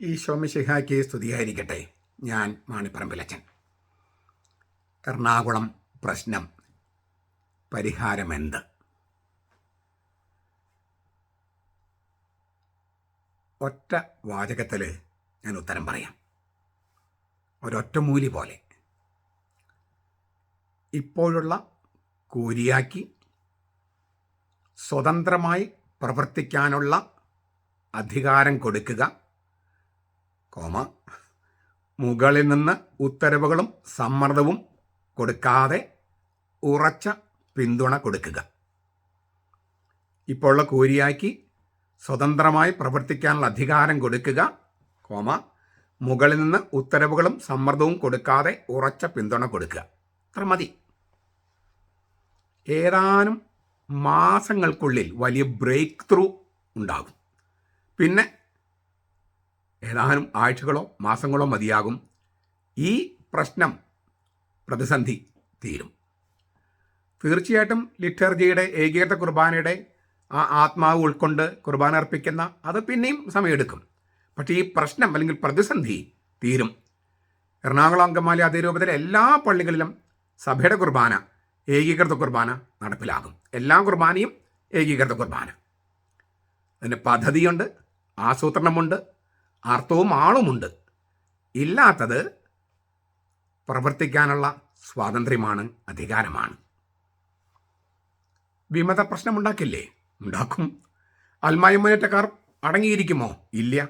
ഈ ശോമിശിഹായ്ക്ക് സ്തുതിയായിരിക്കട്ടെ. ഞാൻ മാണിപ്പറമ്പിലച്ചൻ. എറണാകുളം പ്രശ്നം. പരിഹാരമെന്ത്? ഒറ്റ വാചകത്തിൽ ഞാൻ ഉത്തരം പറയാം. ഒരൊറ്റമൂലി പോലെ. ഇപ്പോഴുള്ള കൂരിയാക്കി സ്വതന്ത്രമായി പ്രവർത്തിക്കാനുള്ള അധികാരം കൊടുക്കുക. കോമ. മുകളിൽ നിന്ന് ഉത്തരവുകളും സമ്മർദ്ദവും കൊടുക്കാതെ ഉറച്ച പിന്തുണ കൊടുക്കുക. ഇപ്പോഴുള്ള കൂരിയാക്കി സ്വതന്ത്രമായി പ്രവർത്തിക്കാനുള്ള അധികാരം കൊടുക്കുക കോമ. മുകളിൽ നിന്ന് ഉത്തരവുകളും സമ്മർദ്ദവും കൊടുക്കാതെ ഉറച്ച പിന്തുണ കൊടുക്കുക. അത്ര മതി. ഏതാനും മാസങ്ങൾക്കുള്ളിൽ വലിയ ബ്രേക്ക് ത്രൂ ഉണ്ടാകും. പിന്നെ ഏതാനും ആഴ്ചകളോ മാസങ്ങളോ മതിയാകും. ഈ പ്രശ്നം പ്രതിസന്ധി തീരും. തീർച്ചയായിട്ടും ലിറ്റർജിയുടെ ഏകീകൃത കുർബാനയുടെ ആ ആത്മാവ് ഉൾക്കൊണ്ട് കുർബാന അർപ്പിക്കുന്ന അത് പിന്നെയും സമയമെടുക്കും. പക്ഷേ ഈ പ്രശ്നം അല്ലെങ്കിൽ പ്രതിസന്ധി തീരും. എറണാകുളം അങ്കമാലി രൂപത്തിൽ എല്ലാ പള്ളികളിലും സഭയുടെ കുർബാന ഏകീകൃത കുർബാന നടപ്പിലാകും. എല്ലാ കുർബാനയും ഏകീകൃത കുർബാന. അതിന് പദ്ധതിയുണ്ട് ആസൂത്രണമുണ്ട് അർത്ഥവും ആളുമുണ്ട്. ഇല്ലാത്തത് പ്രവർത്തിക്കാനുള്ള സ്വാതന്ത്ര്യമാണ് അധികാരമാണ്. വിമത പ്രശ്നമുണ്ടാക്കില്ലേ? ഉണ്ടാക്കും. അൽമായ മുന്നേറ്റക്കാർ അടങ്ങിയിരിക്കുമോ? ഇല്ല.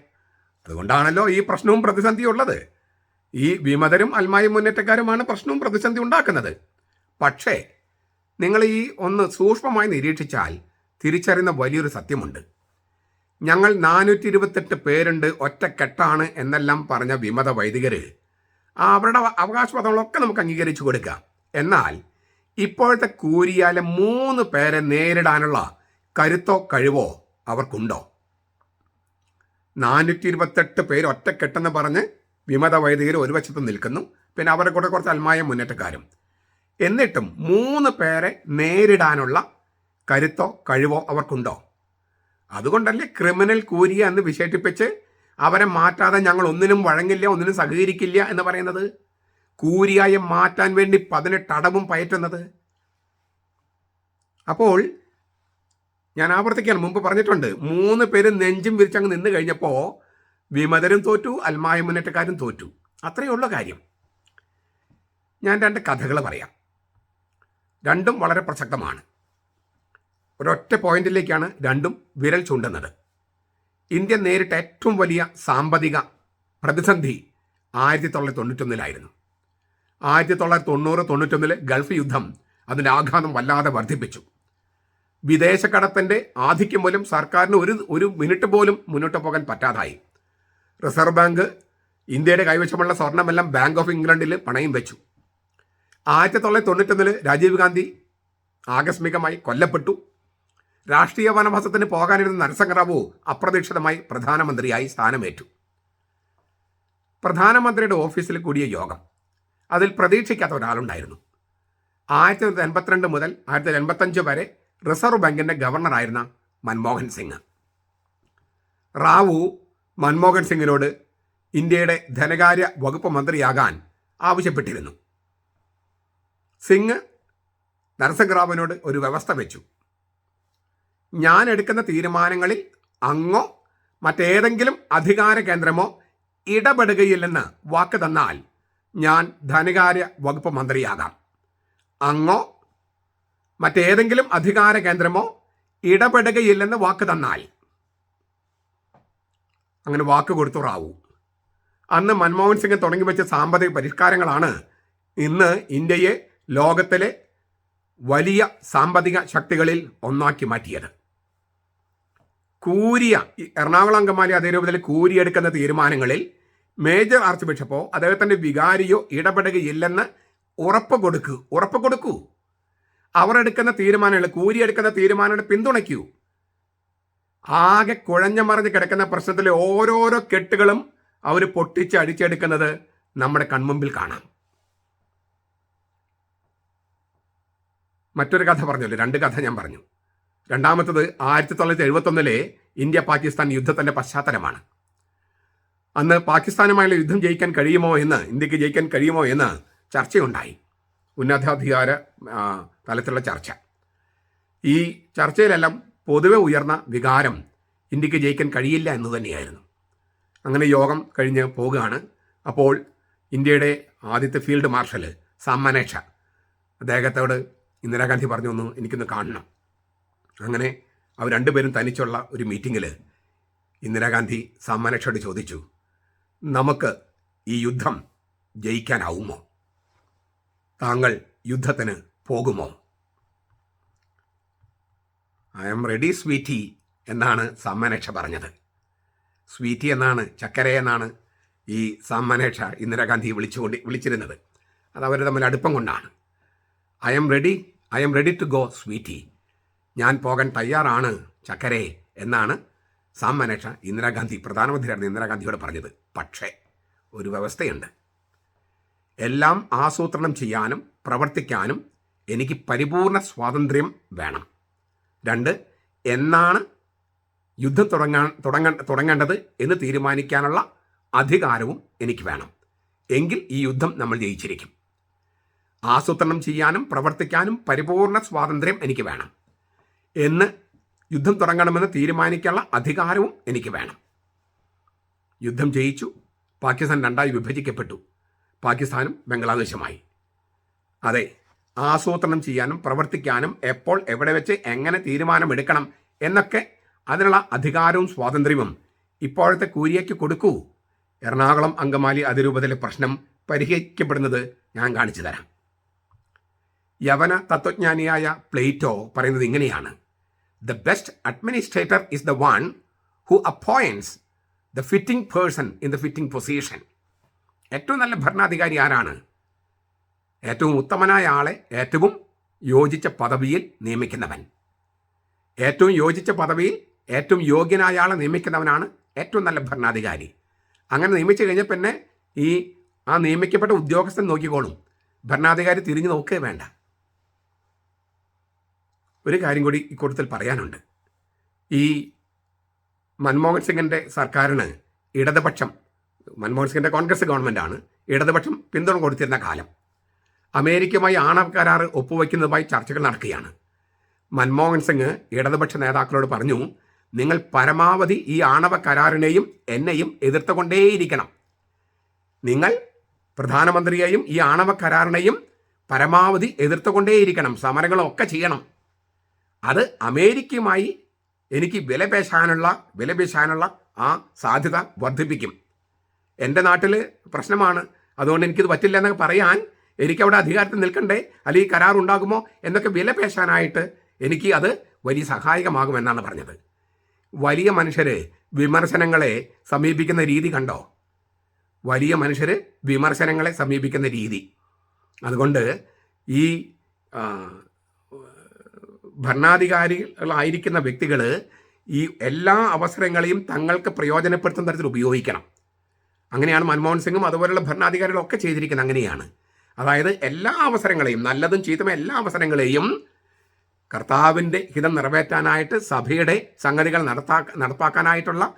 അതുകൊണ്ടാണല്ലോ ഈ പ്രശ്നവും പ്രതിസന്ധിയും ഉള്ളത് ഈ വിമതരും അൽമായ മുന്നേറ്റക്കാരുമാണ് പ്രശ്നവും പ്രതിസന്ധി ഉണ്ടാക്കുന്നത്. പക്ഷേ നിങ്ങൾ ഈ ഒന്ന് സൂക്ഷ്മമായി നിരീക്ഷിച്ചാൽ തിരിച്ചറിയുന്ന വലിയൊരു സത്യമുണ്ട്. ഞങ്ങൾ നാനൂറ്റി ഇരുപത്തെട്ട് പേരുണ്ട് ഒറ്റക്കെട്ടാണ് എന്നെല്ലാം പറഞ്ഞ വിമത വൈദികർ അവരുടെ അവകാശവാദങ്ങളൊക്കെ നമുക്ക് അംഗീകരിച്ചു കൊടുക്കാം. എന്നാൽ ഇപ്പോഴത്തെ കൂരിയാലെ മൂന്ന് പേരെ നേരിടാനുള്ള കരുത്തോ കഴിവോ അവർക്കുണ്ടോ? നാനൂറ്റി ഇരുപത്തെട്ട് പേര് ഒറ്റക്കെട്ടെന്ന് പറഞ്ഞ് വിമത വൈദികർ ഒരു വശത്ത് നിൽക്കുന്നു. പിന്നെ അവരുടെ കൂടെ കുറച്ച് അൽമായ മുന്നേറ്റക്കാരും. എന്നിട്ടും മൂന്ന് പേരെ നേരിടാനുള്ള കരുത്തോ കഴിവോ അവർക്കുണ്ടോ? അതുകൊണ്ടല്ലേ ക്രിമിനൽ കൂരിയ എന്ന് വിശേഷിപ്പിച്ച് അവരെ മാറ്റാതെ ഞങ്ങൾ ഒന്നിനും വഴങ്ങില്ല ഒന്നിനും സഹകരിക്കില്ല എന്ന് പറയുന്നത്? കൂരിയായി മാറ്റാൻ വേണ്ടി പതിനെട്ട് അടവും പയറ്റുന്നത്? അപ്പോൾ ഞാൻ ആവർത്തിക്കാൻ മുമ്പ് പറഞ്ഞിട്ടുണ്ട് മൂന്ന് പേര് നെഞ്ചും വിരിച്ചങ്ങ് നിന്ന് കഴിഞ്ഞപ്പോൾ വിമതരും തോറ്റു അൽമായ മുന്നേറ്റക്കാരും തോറ്റു. അത്രയേ ഉള്ളൂ കാര്യം. ഞാൻ രണ്ട് കഥകൾ പറയാം. രണ്ടും വളരെ പ്രസക്തമാണ്. ഒരൊറ്റ പോയിന്റിലേക്കാണ് രണ്ടും വിരൽ ചൂണ്ടുന്നത്. ഇന്ത്യ നേരിട്ട ഏറ്റവും വലിയ സാമ്പത്തിക പ്രതിസന്ധി ആയിരത്തി തൊള്ളായിരത്തി തൊണ്ണൂറ്റൊന്നിലായിരുന്നു ആയിരത്തി തൊള്ളായിരത്തി തൊണ്ണൂറ് തൊണ്ണൂറ്റൊന്നിലെ ഗൾഫ് യുദ്ധം അതിന്റെ ആഘാതം വല്ലാതെ വർദ്ധിപ്പിച്ചു. വിദേശ കടത്തിന്റെ ആധിക്യം മൂലം സർക്കാരിന് ഒരു ഒരു മിനിറ്റ് പോലും മുന്നോട്ട് പോകാൻ പറ്റാതായി. റിസർവ് ബാങ്ക് ഇന്ത്യയുടെ കൈവശമുള്ള സ്വർണമെല്ലാം ബാങ്ക് ഓഫ് ഇംഗ്ലണ്ടിൽ പണയം വെച്ചു. ആയിരത്തി തൊള്ളായിരത്തി തൊണ്ണൂറ്റൊന്നിൽ രാജീവ് ഗാന്ധി ആകസ്മികമായി കൊല്ലപ്പെട്ടു. രാഷ്ട്രീയ വനവാസത്തിന് പോകാനിരുന്ന നരസംഗറാവു അപ്രതീക്ഷിതമായി പ്രധാനമന്ത്രിയായി സ്ഥാനമേറ്റു. പ്രധാനമന്ത്രിയുടെ ഓഫീസിൽ കൂടിയ യോഗം. അതിൽ പ്രതീക്ഷിക്കാത്ത ഒരാളുണ്ടായിരുന്നു. ആയിരത്തി തൊള്ളായിരത്തി എൺപത്തിരണ്ട് മുതൽ ആയിരത്തി തൊള്ളായിരത്തി എൺപത്തഞ്ച് വരെ റിസർവ് ബാങ്കിന്റെ ഗവർണറായിരുന്ന മൻമോഹൻ സിംഗ്. റാവു മൻമോഹൻ സിംഗിനോട് ഇന്ത്യയുടെ ധനകാര്യ വകുപ്പ് മന്ത്രിയാകാൻ ആവശ്യപ്പെട്ടിരുന്നു. സിംഗ് നരസിംഹറാവുവിനോട് ഒരു വ്യവസ്ഥ വെച്ചു. ഞാൻ എടുക്കുന്ന തീരുമാനങ്ങളിൽ അങ്ങോ മറ്റേതെങ്കിലും അധികാര കേന്ദ്രമോ ഇടപെടുകയില്ലെന്ന് വാക്ക് തന്നാൽ ഞാൻ ധനകാര്യ വകുപ്പ് മന്ത്രിയാകാം. അങ്ങോ മറ്റേതെങ്കിലും അധികാര കേന്ദ്രമോ ഇടപെടുകയില്ലെന്ന് വാക്ക് തന്നാൽ. അങ്ങനെ വാക്ക് കൊടുത്തു റാവു. അന്ന് മൻമോഹൻ സിംഗ് തുടങ്ങി വെച്ച സാമ്പത്തിക പരിഷ്കാരങ്ങളാണ് ഇന്ന് ഇന്ത്യയെ ലോകത്തിലെ വലിയ സാമ്പത്തിക ശക്തികളിൽ ഒന്നാക്കി മാറ്റിയത്. കൂരിയ എറണാകുളം അങ്കമാലി അതേ രൂപത്തിൽ കൂരിയെടുക്കുന്ന തീരുമാനങ്ങളിൽ മേജർ ആർച്ച് ബിഷപ്പോ അദ്ദേഹത്തിന്റെ വികാരിയോ ഇടപെടുകയില്ലെന്ന് ഉറപ്പ് കൊടുക്കൂ. ഉറപ്പ് കൊടുക്കൂ. അവർ എടുക്കുന്ന തീരുമാനങ്ങൾ കൂരിയെടുക്കുന്ന തീരുമാനങ്ങൾ പിന്തുണയ്ക്കൂ. ആകെ കുഴഞ്ഞ മറിഞ്ഞ് കിടക്കുന്ന പ്രശ്നത്തിലെ ഓരോരോ കെട്ടുകളും അവർ പൊട്ടിച്ച് അടിച്ചെടുക്കുന്നത് നമ്മുടെ കൺമുമ്പിൽ കാണാം. മറ്റൊരു കഥ പറഞ്ഞല്ലോ രണ്ട് കഥ ഞാൻ പറഞ്ഞു. രണ്ടാമത്തത് ആയിരത്തി തൊള്ളായിരത്തി എഴുപത്തൊന്നിലെ ഇന്ത്യ പാകിസ്ഥാൻ യുദ്ധത്തിന്റെ പശ്ചാത്തലമാണ്. അന്ന് പാകിസ്ഥാനുമായുള്ള യുദ്ധം ജയിക്കാൻ കഴിയുമോ എന്ന് ഇന്ത്യയ്ക്ക് ജയിക്കാൻ കഴിയുമോ എന്ന് ചർച്ചയുണ്ടായി. ഉന്നതാധികാര തലത്തിലുള്ള ചർച്ച. ഈ ചർച്ചയിലെല്ലാം പൊതുവെ ഉയർന്ന വികാരം ഇന്ത്യയ്ക്ക് ജയിക്കാൻ കഴിയില്ല എന്ന് തന്നെയായിരുന്നു. അങ്ങനെ യോഗം കഴിഞ്ഞ് പോകുകയാണ് അപ്പോൾ ഇന്ത്യയുടെ ആദ്യത്തെ ഫീൽഡ് മാർഷൽ സാം മനേക്ഷ അദ്ദേഹത്തോട് ഇന്ദിരാഗാന്ധി പറഞ്ഞു ഒന്ന് എനിക്കൊന്ന് കാണണം. അങ്ങനെ അവർ രണ്ടുപേരും തനിച്ചുള്ള ഒരു മീറ്റിങ്ങിൽ ഇന്ദിരാഗാന്ധി സാം ചോദിച്ചു നമുക്ക് ഈ യുദ്ധം ജയിക്കാനാവുമോ? താങ്കൾ യുദ്ധത്തിന് പോകുമോ? ഐ എം റെഡി സ്വീറ്റി എന്നാണ് സാമനേക്ഷ പറഞ്ഞത്. സ്വീറ്റി എന്നാണ് ചക്കര എന്നാണ് ഈ സമ്മാനേക്ഷ ഇന്ദിരാഗാന്ധി വിളിച്ചുകൊണ്ട് വിളിച്ചിരുന്നത്. അത് അവർ തമ്മിൽ അടുപ്പം കൊണ്ടാണ്. I'm ready I'm ready to go sweetie ഞാൻ പോകാൻ തയ്യാറാണ് ചക്കരെ എന്നാണ് സാം മനേഷ ഇന്ദിരാഗാന്ധി പ്രധാനമന്ത്രിയായിരുന്നു ഇന്ദിരാഗാന്ധിയോട് പറഞ്ഞത്. പക്ഷേ ഒരു വ്യവസ്ഥയുണ്ട്. എല്ലാം ആസൂത്രണം ചെയ്യാനും പ്രവർത്തിക്കാനും എനിക്ക് പരിപൂർണ സ്വാതന്ത്ര്യം വേണം. രണ്ട് എന്നാണ് യുദ്ധം തുടങ്ങാൻ തുടങ്ങ തുടങ്ങേണ്ടത് എന്ന് തീരുമാനിക്കാനുള്ള അധികാരവും എനിക്ക് വേണം. എങ്കിൽ ഈ യുദ്ധം നമ്മൾ ജയിച്ചിരിക്കും. ആസൂത്രണം ചെയ്യാനും പ്രവർത്തിക്കാനും പരിപൂർണ സ്വാതന്ത്ര്യം എനിക്ക് വേണം. എന്ന് യുദ്ധം തുടങ്ങണമെന്ന് തീരുമാനിക്കാനുള്ള അധികാരവും എനിക്ക് വേണം. യുദ്ധം ജയിച്ചു. പാകിസ്ഥാൻ രണ്ടായി വിഭജിക്കപ്പെട്ടു. പാകിസ്ഥാനും ബംഗ്ലാദേശുമായി. അതെ ആസൂത്രണം ചെയ്യാനും പ്രവർത്തിക്കാനും എപ്പോൾ എവിടെ വെച്ച് എങ്ങനെ തീരുമാനമെടുക്കണം എന്നൊക്കെ അതിനുള്ള അധികാരവും സ്വാതന്ത്ര്യവും ഇപ്പോഴത്തെ കൂരിയയ്ക്ക് കൊടുക്കൂ. എറണാകുളം അങ്കമാലി അതിരൂപതയിലെ പ്രശ്നം പരിഹരിക്കപ്പെടുന്നത് ഞാൻ കാണിച്ചു തരാം. യവന തത്വജ്ഞാനിയായ പ്ലേറ്റോ പറയുന്നത് ഇങ്ങനെയാണ്. The best administrator is the one who appoints the fitting person in the fitting position ഏറ്റവും നല്ല ഭരണാധികാരി ആരാണ്? ഏറ്റവും ഉത്തമനായ ആളെ ഏറ്റവും യോജിച്ച പദവിയിൽ നിയമിക്കുന്നവൻ. ഏറ്റവും യോജിച്ച പദവിയിൽ ഏറ്റവും യോഗ്യനായ ആളെ നിയമിക്കുന്നവനാണ് ഏറ്റവും നല്ല ഭരണാധികാരി. അങ്ങനെ നിയമിച്ചു കഴിഞ്ഞാൽ പിന്നെ ഈ ആ നിയമിക്കപ്പെട്ട ഉദ്യോഗസ്ഥൻ നോക്കിക്കോളും. ഭരണാധികാരി തിരിഞ്ഞു നോക്കുകയേ വേണ്ട. ഒരു കാര്യം കൂടി ഇക്കൂട്ടത്തിൽ പറയാനുണ്ട്. ഈ മൻമോഹൻ സിംഗിന്റെ സർക്കാരിന് ഇടതുപക്ഷം മൻമോഹൻ സിംഗിന്റെ കോൺഗ്രസ് ഗവൺമെന്റാണ് ഇടതുപക്ഷം പിന്തുണ കൊടുത്തിരുന്ന കാലം. അമേരിക്കയുമായി ആണവ കരാർ ഒപ്പുവയ്ക്കുന്നതുമായി ചർച്ചകൾ നടക്കുകയാണ്. മൻമോഹൻ സിംഗ് ഇടതുപക്ഷ നേതാക്കളോട് പറഞ്ഞു നിങ്ങൾ പരമാവധി ഈ ആണവ കരാറിനെയും എന്നെയും എതിർത്തുകൊണ്ടേയിരിക്കണം. നിങ്ങൾ പ്രധാനമന്ത്രിയെയും ഈ ആണവ കരാറിനെയും പരമാവധി എതിർത്തുകൊണ്ടേയിരിക്കണം. സമരങ്ങളൊക്കെ ചെയ്യണം. അത് അമേരിക്കയുമായി എനിക്ക് വിലപേശാനുള്ള വിലപേശാനുള്ള ആ സാധ്യത വർദ്ധിപ്പിക്കും. എന്റെ നാട്ടിൽ പ്രശ്നമാണ്. അതുകൊണ്ട് എനിക്കിത് പറ്റില്ല എന്നൊക്കെ പറയാൻ എനിക്കവിടെ അധികാരത്തിൽ നിൽക്കണ്ടേ? അല്ലെങ്കിൽ കരാർ ഉണ്ടാകുമോ? എന്നൊക്കെ വിലപേശാനായിട്ട് എനിക്ക് അത് വലിയ സഹായകമാകുമെന്നാണ് പറഞ്ഞത്. വലിയ മനുഷ്യർ വിമർശനങ്ങളെ സമീപിക്കുന്ന രീതി കണ്ടോ? വലിയ മനുഷ്യർ വിമർശനങ്ങളെ സമീപിക്കുന്ന രീതി. അതുകൊണ്ട് ഈ ഭരണാധികാരികളായിരിക്കുന്ന വ്യക്തികൾ ഈ എല്ലാ അവസരങ്ങളെയും തങ്ങൾക്ക് പ്രയോജനപ്പെടുത്തുന്ന തരത്തിൽ ഉപയോഗിക്കണം. അങ്ങനെയാണ് മൻമോഹൻ സിംഗും അതുപോലുള്ള ഭരണാധികാരികളൊക്കെ ചെയ്തിരിക്കുന്നത്. അങ്ങനെയാണ്. അതായത് എല്ലാ അവസരങ്ങളെയും നല്ലതും ചീത്തമായ എല്ലാ അവസരങ്ങളെയും കർത്താവിന്റെ ഹിതം നിറവേറ്റാനായിട്ട് സഭയുടെ സംഗതികൾ നടത്താ നടപ്പാക്കാനായിട്ടുള്ള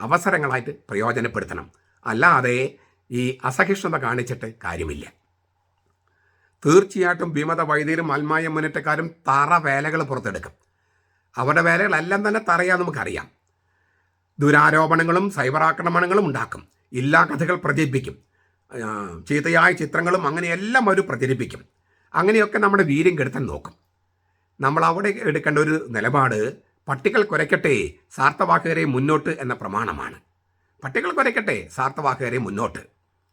അവസരങ്ങളായിട്ട് പ്രയോജനപ്പെടുത്തണം. അല്ലാതെ ഈ അസഹിഷ്ണുത കാണിച്ചിട്ട് കാര്യമില്ല. തീർച്ചയായിട്ടും വിമത വൈദ്യരും അൽമായ മുന്നേറ്റക്കാരും തറ വേലകൾ പുറത്തെടുക്കും. അവരുടെ വേലകളെല്ലാം തന്നെ തറയാൻ നമുക്കറിയാം. ദുരാരോപണങ്ങളും സൈബർ ആക്രമണങ്ങളും ഉണ്ടാക്കും. ഇല്ലാ കഥകൾ പ്രചരിപ്പിക്കും. ചീത്തയായ ചിത്രങ്ങളും അങ്ങനെയെല്ലാം അവർ പ്രചരിപ്പിക്കും. അങ്ങനെയൊക്കെ നമ്മുടെ വീര്യം കെടുത്താൻ നോക്കും. നമ്മൾ അവിടെ എടുക്കേണ്ട ഒരു നിലപാട് പട്ടികൾ കുരയ്ക്കട്ടെ സാർത്ഥവാഹകരെ മുന്നോട്ട് എന്ന പ്രമാണമാണ്. പട്ടികൾ കുരയ്ക്കട്ടെ സാർത്ഥവാഹകരെ മുന്നോട്ട്.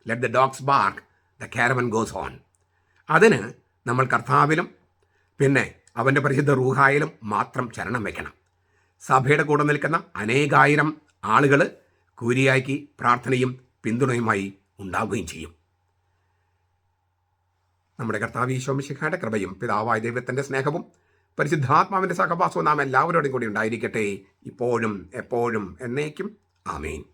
Let the dogs bark the caravan goes on അതിന് നമ്മൾ കർത്താവിലും പിന്നെ അവന്റെ പരിശുദ്ധ റൂഹായിലും മാത്രം ചരണം വയ്ക്കണം സഭയുടെ കൂടെ നിൽക്കുന്ന അനേകായിരം ആളുകൾ കൂരിയാക്കി പ്രാർത്ഥനയും പിന്തുണയുമായി ഉണ്ടാവുകയും ചെയ്യും. നമ്മുടെ കർത്താവ് ഈശോമിശിഖയുടെ കൃപയും പിതാവായ ദൈവത്തിന്റെ സ്നേഹവും പരിശുദ്ധാത്മാവിന്റെ സഹവാസവും നാം എല്ലാവരോടും കൂടി ഉണ്ടായിരിക്കട്ടെ. ഇപ്പോഴും എപ്പോഴും എന്നേക്കും. ആമേൻ.